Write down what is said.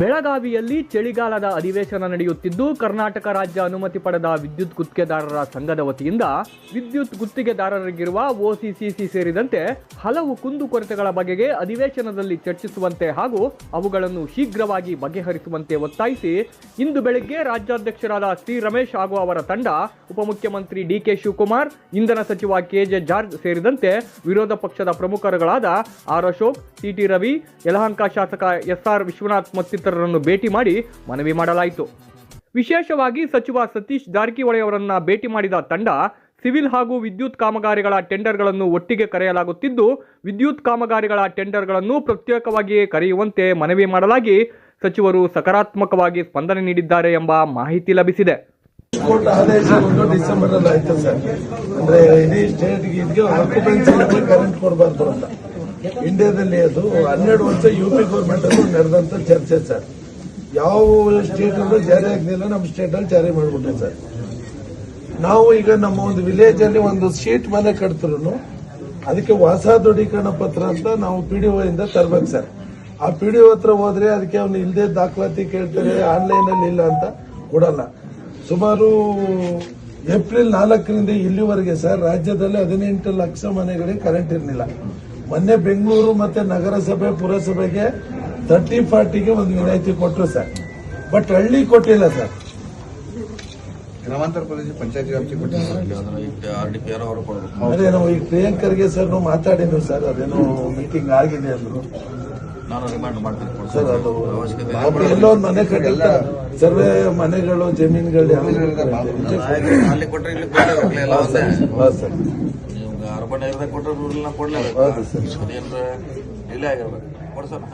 ಬೆಳಗಾವಿಯಲ್ಲಿ ಚಳಿಗಾಲದ ಅಧಿವೇಶನ ನಡೆಯುತ್ತಿದ್ದು, ಕರ್ನಾಟಕ ರಾಜ್ಯ ಅನುಮತಿ ಪಡೆದ ವಿದ್ಯುತ್ ಗುತ್ತಿಗೆದಾರರ ಸಂಘದ ವತಿಯಿಂದ ವಿದ್ಯುತ್ ಗುತ್ತಿಗೆದಾರರಿಗಿರುವ ಒಸಿಸಿಸಿ ಸೇರಿದಂತೆ ಹಲವು ಕುಂದುಕೊರತೆಗಳ ಬಗೆಗೆ ಅಧಿವೇಶನದಲ್ಲಿ ಚರ್ಚಿಸುವಂತೆ ಹಾಗೂ ಅವುಗಳನ್ನು ಶೀಘ್ರವಾಗಿ ಬಗೆಹರಿಸುವಂತೆ ಒತ್ತಾಯಿಸಿ, ಇಂದು ಬೆಳಗ್ಗೆ ರಾಜ್ಯಾಧ್ಯಕ್ಷರಾದ ಸಿ ರಮೇಶ್ ಹಾಗೂ ಅವರ ತಂಡ, ಉಪಮುಖ್ಯಮಂತ್ರಿ ಡಿಕೆ ಶಿವಕುಮಾರ್, ಇಂಧನ ಸಚಿವ ಕೆಜೆ ಜಾರ್ಜ್ ಸೇರಿದಂತೆ ವಿರೋಧ ಪಕ್ಷದ ಪ್ರಮುಖರುಗಳಾದ R Ashok C T, Yelahanka ಶಾಸಕ ಎಸ್ಆರ್ ವಿಶ್ವನಾಥ್ ಮತ್ತಿತರರನ್ನು ಭೇಟಿ ಮಾಡಿ ಮನವಿ ಮಾಡಲಾಯಿತು. ವಿಶೇಷವಾಗಿ ಸಚಿವ ಸತೀಶ್ ಜಾರಕಿಹೊಳಿ ಅವರನ್ನ ಭೇಟಿ ಮಾಡಿದ ತಂಡ, ಸಿವಿಲ್ ಹಾಗೂ ವಿದ್ಯುತ್ ಕಾಮಗಾರಿಗಳ ಟೆಂಡರ್ಗಳನ್ನು ಒಟ್ಟಿಗೆ ಕರೆಯಲಾಗುತ್ತಿದ್ದು, ವಿದ್ಯುತ್ ಕಾಮಗಾರಿಗಳ ಟೆಂಡರ್ಗಳನ್ನು ಪ್ರತ್ಯೇಕವಾಗಿಯೇ ಕರೆಯುವಂತೆ ಮನವಿ ಮಾಡಲಾಗಿ ಸಚಿವರು ಸಕಾರಾತ್ಮಕವಾಗಿ ಸ್ಪಂದನೆ ನೀಡಿದ್ದಾರೆ ಎಂಬ ಮಾಹಿತಿ ಲಭಿಸಿದೆ. ಡಿಸೆಂಬರ್ ಇಂಡಿಯಾದಲ್ಲಿ ಅದು ಹನ್ನೆರಡು ವರ್ಷ ಯು ಪಿ ಗೌರ್ಮೆಂಟ್ ಅಲ್ಲಿ ನಡೆದಂತ ಚರ್ಚೆ ಸರ್. ಯಾವ ಸ್ಟೇಟ್ ಅಲ್ಲೂ ಜಾರಿ ಆಗಲಿಲ್ಲ, ನಮ್ಮ ಸ್ಟೇಟ್ ಅಲ್ಲಿ ಜಾರಿ ಮಾಡ್ಬಿಟ್ಟೆ ಸರ್. ನಾವು ಈಗ ನಮ್ಮ ಒಂದು ವಿಲೇಜ್ ಅಲ್ಲಿ ಒಂದು ಶೀಟ್ ಮನೆ ಕಟ್ತಿರು ಅದಕ್ಕೆ ಹೊಸ ದೃಢೀಕರಣ ಪತ್ರ ಅಂತ ನಾವು ಪಿ ಡಿ ಒ ಇಂದ ತರ್ಬೇಕು ಸರ್. ಆ ಪಿ ಡಿ ಒ ಹತ್ರ ಹೋದ್ರೆ ಅದಕ್ಕೆ ಅವ್ನು ಇಲ್ಲದೆ ದಾಖಲಾತಿ ಕೇಳ್ತಾರೆ ಆನ್ಲೈನ್ ಅಲ್ಲಿ ಇಲ್ಲ ಅಂತ ಕೊಡಲ್ಲ. ಸುಮಾರು ಏಪ್ರಿಲ್ ನಾಲ್ಕರಿಂದ ಇಲ್ಲಿವರೆಗೆ ಸರ್, ರಾಜ್ಯದಲ್ಲಿ ಹದಿನೆಂಟು ಲಕ್ಷ ಮನೆಗಳಿಗೆ ಕರೆಂಟ್ ಇರಲಿಲ್ಲ. ಮೊನ್ನೆ ಬೆಂಗಳೂರು ಮತ್ತೆ ನಗರಸಭೆ ಪುರಸಭೆಗೆ ತರ್ಟಿ ಫಾರ್ಟಿಗೆ ಒಂದು ವಿನಾಯಿತಿ ಕೊಟ್ಟರು ಸರ್. ಬಟ್ ಹಳ್ಳಿ ಕೊಟ್ಟಿಲ್ಲ ಸರ್. ಗ್ರಾಮಾಂತರ ಪ್ರದೇಶ ಪಂಚಾಯತ್ ವ್ಯಾಪ್ತಿ ಕೊಟ್ಟಿದ್ದಾರೆ ಅದನ್ನ ಈಗ ಪ್ರಿಯಾಂಕರ್ಗೆ ಸರ್ ನಾವು ಮಾತಾಡಿದ್ವಿ ಸರ್. ಅದೇನೋ ಮೀಟಿಂಗ್ ಆಗಿದೆ ಅಂದ್ರು. ನಾನು ರಿಮೈಂಡ್ ಮಾಡ್ತೀನಿ ಸರ್ ಅದು ಎಲ್ಲೋ ಒಂದು ಮನೆ ಕಟ್ಟಿಲ್ಲ ಸರ್ವೆ ಮನೆಗಳು ಜಮೀನುಗಳು ಯಾವ ಅಲ್ಲಿ ಕೊಟ್ಟರೆ ಇಲ್ಲಿ ಎಲ್ಲ ಸರ್. ಅರ್ಬನ್ ಏರಿಯಾದಾಗ ಕೊಟ್ಟರೆ ರೂರಲ್ನ ಕೊಡಲೇಬೇಕು ಅದೇನು ಡಿಲೇ ಆಗಿರ್ಬೇಕು. ಕೊಡ್ಸೋಣ.